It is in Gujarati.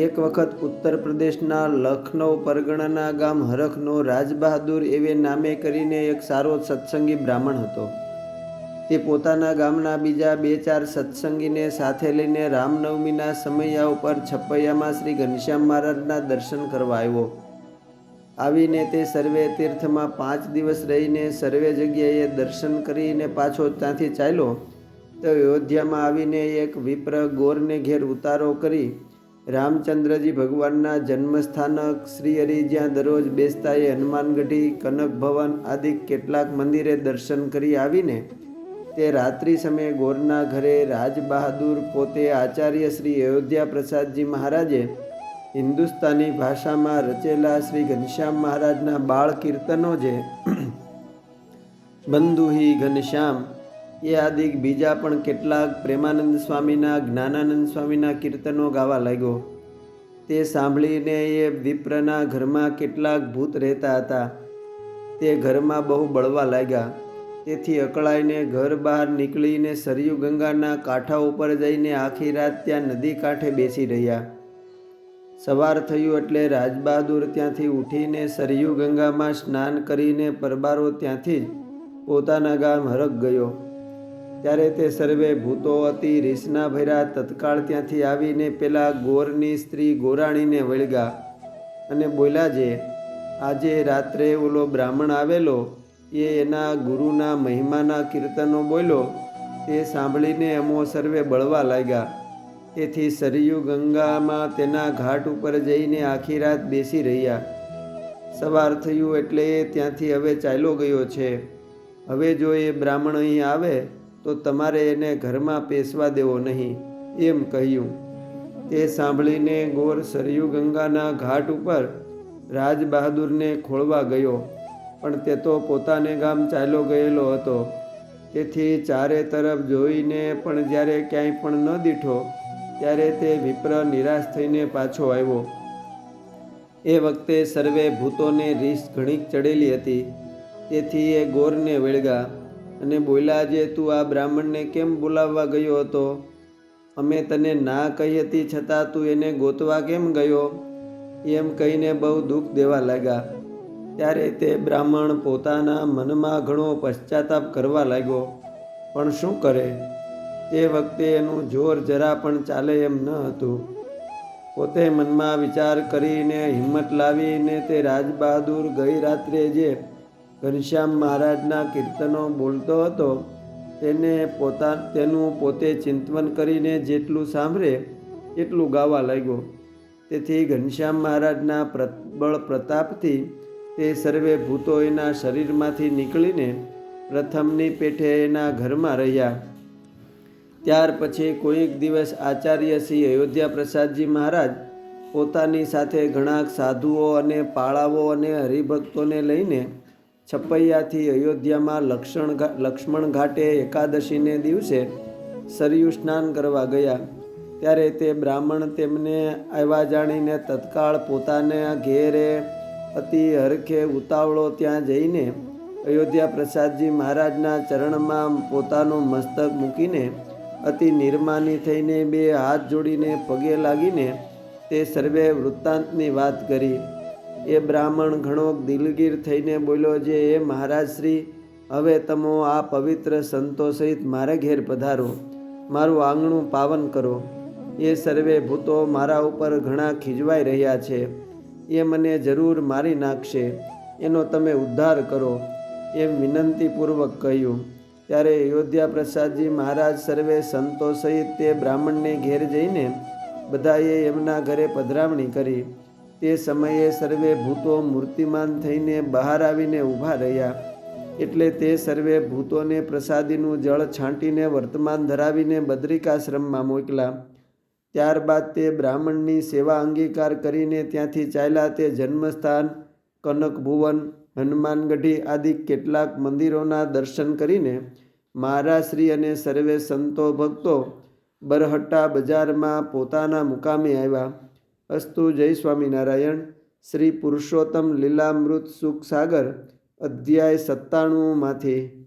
એક વખત ઉત્તર પ્રદેશના લખનૌ પરગણાના ગામ હરખનો રાજબહાદુર એવે નામે કરીને એક સારો સત્સંગી બ્રાહ્મણ હતો. તે પોતાના ગામના બીજા બે ચાર સત્સંગીને સાથે લઈને રામનવમીના સમૈયા ઉપર છપૈયામાં શ્રી ઘનશ્યામ મહારાજના દર્શન કરવા આવ્યો. આવીને તે સર્વે તીર્થમાં પાંચ દિવસ રહીને સર્વે જગ્યાએ દર્શન કરીને પાછો ત્યાંથી ચાલ્યો. તો અયોધ્યામાં આવીને એક વિપ્ર ગોરને ઘેર ઉતારો કરી રામચંદ્રજી ભગવાનના જન્મસ્થાનક શ્રી હરિ જ્યાં દરરોજ બેસતા એ હનુમાનગઢી કનક ભવન આદિ કેટલાક મંદિરે દર્શન કરી આવીને તે રાત્રિ સમયે ગોરના ઘરે રાજબહાદુર પોતે આચાર્ય શ્રી અયોધ્યા પ્રસાદજી મહારાજે હિન્દુસ્તાની ભાષામાં રચેલા શ્રી ઘનશ્યામ મહારાજના બાળ કીર્તનો જે, બંધુહી ઘનશ્યામ એ આદિ બીજા પણ કેટલાક પ્રેમાનંદ સ્વામીના, જ્ઞાનાનંદ સ્વામીના કીર્તનો ગાવા લાગ્યો. તે સાંભળીને એ વિપ્રના ઘરમાં કેટલાક ભૂત રહેતા હતા. તે ઘરમાં બહુ બળવા લાગ્યા. તેથી અકળાઈને ઘર બહાર નીકળીને સરયુ ગંગાના કાંઠા ઉપર જઈને આખી રાત ત્યાં નદી કાંઠે બેસી રહ્યા. સવાર થયું એટલે રાજબહાદુર ત્યાંથી ઉઠીને સરયુ ગંગામાં સ્નાન કરીને પરબારો ત્યાંથી જ પોતાના ગામ હરખ ગયો. ત્યારે તે સર્વે ભૂતો અતિ રીસના ભૈરા તત્કાળ ત્યાંથી આવીને પેલા ગોરની સ્ત્રી ગોરાણીને વળગા અને બોલ્યા જે, આજે રાત્રે ઓલો બ્રાહ્મણ આવેલો, એ એના ગુરુના મહિમાના કીર્તનો બોલ્યો તે સાંભળીને અમો સર્વે બળવા લાગ્યા. તેથી સરયુ ગંગામાં તેના ઘાટ ઉપર જઈને આખી રાત બેસી રહ્યા. સવાર થયું એટલે ત્યાંથી હવે ચાલ્યો ગયો છે. હવે જો એ બ્રાહ્મણ અહીં આવે તો તમારે એને ઘરમાં પેસવા દેવો નહીં, એમ કહ્યું. તે સાંભળીને ગોર સરયુ ગંગાના ઘાટ ઉપર રાજબહાદુરને ખોળવા ગયો, પણ તે તો પોતાને ગામ ચાલ્યો ગયેલો હતો. તેથી ચારે તરફ જોઈને પણ જ્યારે ક્યાંય પણ ન દીઠો, ત્યારે તે વિપ્ર નિરાશ થઈને પાછો આવ્યો. એ વખતે સર્વે ભૂતોને રીસ ઘણી ચડેલી હતી. તેથી એ ગોરને વળગા અને બોલ્યા જે તું આ બ્રાહ્મણને કેમ બોલાવવા ગયો હતો? અમે તને ના કહી હતી છતાં તું એને ગોતવા કેમ ગયો? એમ કહીને બહુ દુઃખ દેવા લાગ્યા. ત્યારે તે બ્રાહ્મણ પોતાના મનમાં ઘણો પશ્ચાતાપ કરવા લાગ્યો. પણ શું કરે? તે વખતે એનું જોર જરા પણ ચાલે એમ ન હતું. પોતે મનમાં વિચાર કરીને હિંમત લાવીને તે રાજબહાદુર ગઈ રાત્રે જે ઘનશ્યામ મહારાજના કીર્તનો બોલતો હતો. તેને પોતા, તેનું પોતે ચિંતવન કરીને જેટલું સાંભળે, એટલું ગાવા લાગ્યો. તેથી ઘનશ્યામ મહારાજના પ્રબળ પ્રતાપથી તે સર્વે ભૂતો એના શરીરમાંથી નીકળીને પ્રથમની પેઠે એના ઘરમાં રહ્યા. ત્યાર પછી કોઈક દિવસ આચાર્ય શ્રી અયોધ્યા પ્રસાદજી મહારાજ પોતાની સાથે ઘણા સાધુઓ અને પાળાઓ અને હરિભક્તોને લઈને છપૈયાથી અયોધ્યામાં લક્ષણ લક્ષ્મણ ઘાટે એકાદશીને દિવસે સરયુ સ્નાન કરવા ગયા. ત્યારે તે બ્રાહ્મણ તેમને આવ્યા જાણીને તત્કાળ પોતાને ઘેરે અતિ હરખે ઉતાવળો ત્યાં જઈને અયોધ્યા પ્રસાદજી મહારાજના ચરણમાં પોતાનું મસ્તક મૂકીને અતિ નિર્માની થઈને બે હાથ જોડીને પગે લાગીને તે સર્વે વૃત્તાંતની વાત કરી. એ બ્રાહ્મણ ઘણો દિલગીર થઈને બોલ્યો જે એ મહારાજ શ્રી હવે તમો આ પવિત્ર સંતો સહિત મારે ઘેર પધારો. મારું આંગણું પાવન કરો. એ સર્વે ભૂતો મારા ઉપર ઘણા ખીજવાઈ રહ્યા છે. એ મને જરૂર મારી નાખશે. એનો તમે ઉદ્ધાર કરો. એમ વિનંતીપૂર્વક કહ્યું. ત્યારે અયોધ્યા પ્રસાદજી મહારાજ સર્વે સંતો સહિત તે બ્રાહ્મણને ઘેર જઈને બધાએ એમના ઘરે પધરામણી કરી. તે સમયે સર્વે ભૂતો મૂર્તિમાન થઈને બહાર આવીને ઊભા રહ્યા. એટલે તે સર્વે ભૂતોને પ્રસાદીનું જળ છાંટીને વર્તમાન ધરાવીને બદ્રિકાશ્રમમાં મોકલા. ત્યારબાદ તે બ્રાહ્મણની સેવા અંગીકાર કરીને ત્યાંથી ચાલ્યા તે જન્મસ્થાન, કનકભુવન, હનુમાનગઢી આદિ કેટલાક મંદિરોના દર્શન કરીને મહારાજશ્રી અને સર્વે સંતો ભક્તો બરહટ્ટા બજારમાં પોતાના મુકામે આવ્યા. અસ્તુ જય સ્વામિનારાયણ. શ્રી પુરુષોત્તમ લીલામૃત સુખસાગર અધ્યાય સત્તાણુંમાંથી.